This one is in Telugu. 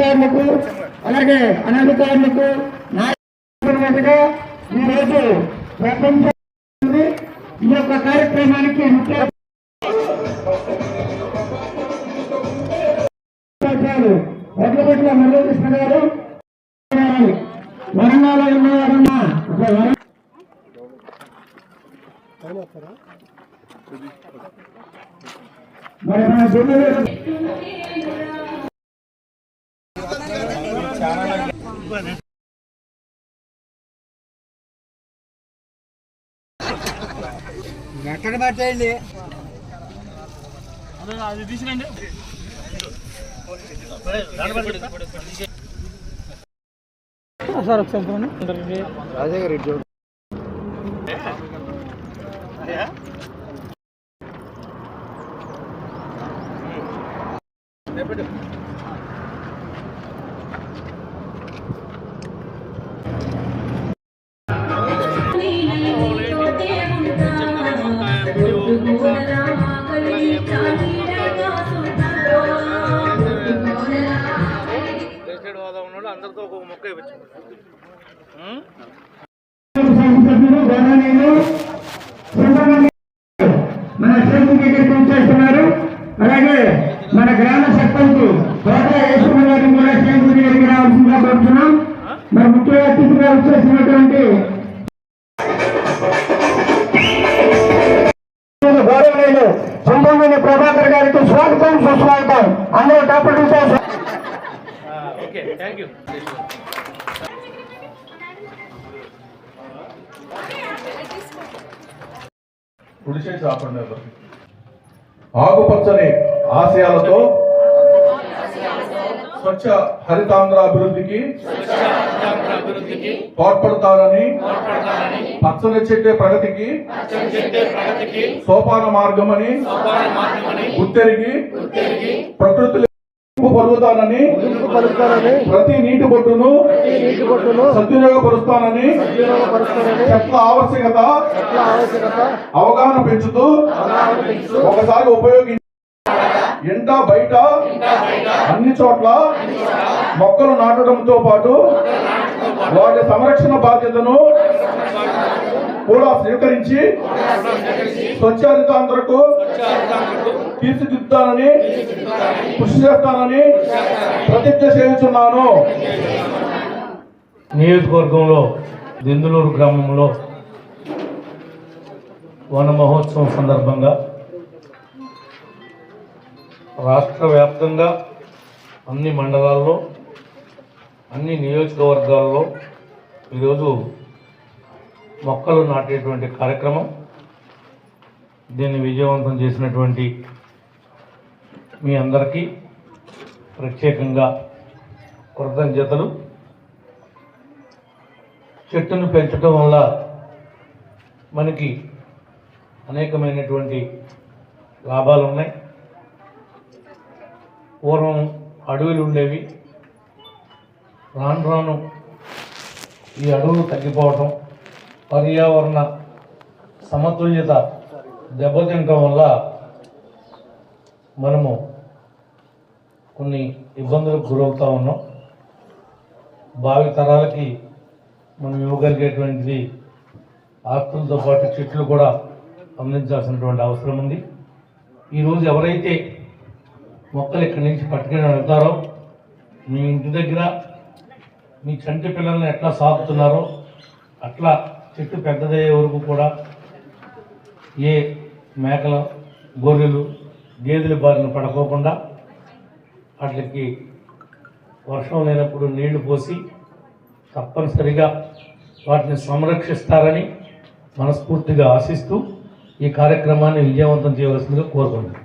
అధికారులకు అలాగే అనధికారులకు ఈరోజు ప్రపంచ ఈ యొక్క కార్యక్రమానికి ముఖ్య ఉపాధ్యాయులు వడ్లపట్ల మురళీకృష్ణ గారు వరంగల్ ఉన్నవారన్నా మరి మన జిల్లాలో ఎక్కడ పట్టేయండి అది తీసినండి సార్ ఒకసారి రాజాగారు ఇటు చూడండి ఉన్నాడు అందరితో ఒక మొక్క ఇవ్వచ్చు గౌరవనీయులు సుబ్రహ్మణ్య ప్రభాకర్ గారికి స్వాగతం సుస్వాగతం. అందరూ డబ్బులు. ఆకుపచ్చని ఆశయాలతో స్వచ్ఛ హరితాంధ్ర అభివృద్ధికి తోడ్పడతారని పచ్చని చెట్టే ప్రగతికి సోపాన మార్గమని గుర్తెరిగి ప్రకృతి పలుకుతానని ప్రతి నీటి బొట్టును నీటి బొట్టును సద్వినియోగపరుస్తానని చెట్ల ఆవశ్యకత అవగాహన పెంచుతూ ఒకసారి ఉపయోగించి ఇంట బయట అన్ని చోట్ల మొక్కలు నాటడంతో పాటు వాటి సంరక్షణ బాధ్యతను కూడా స్వీకరించి స్వచ్ఛాధితాంధ్రకు తీర్చిదిద్దానని కృషి చేస్తానని ప్రతిజ్ఞ చేయుచున్నాను. నియోజకవర్గంలో దిందులూరు గ్రామంలో వన మహోత్సవం సందర్భంగా రాష్ట్ర వ్యాప్తంగా అన్ని మండలాల్లో అన్ని నియోజకవర్గాల్లో ఈరోజు మొక్కలు నాటేటువంటి కార్యక్రమం దీన్ని విజయవంతం చేసినటువంటి మీ అందరికీ ప్రత్యేకంగా కృతజ్ఞతలు. చెట్టును పెంచడం వల్ల మనకి అనేకమైనటువంటి లాభాలు ఉన్నాయి పూర్వం అడవులు ఉండేవి రాను రాను ఈ అడవులు తగ్గిపోవటం పర్యావరణ సమతుల్యత దెబ్బతింటం వల్ల మనము కొన్ని ఇబ్బందులకు గురవుతూ ఉన్నాం. భావి తరాలకి మనం ఇవ్వగలిగేటువంటిది ఆస్తులతో పాటు చెట్లు కూడా అందించాల్సినటువంటి అవసరం ఉంది. ఈరోజు ఎవరైతే మొక్కలు ఇక్కడి నుంచి పట్టుకుని వెళ్తారో మీ ఇంటి దగ్గర మీ చంటి పిల్లల్ని ఎట్లా సాగుతున్నారో అట్లా చెట్టు పెద్దదయ్యే వరకు కూడా ఏ మేకల గొర్రెలు గేదెల బారిన పడకోకుండా వాటికి వర్షం లేనప్పుడు నీళ్ళు పోసి తప్పనిసరిగా వాటిని సంరక్షిస్తారని మనస్ఫూర్తిగా ఆశిస్తూ ఈ కార్యక్రమాన్ని విజయవంతం చేయవలసిందిగా కోరుకుంటున్నాను.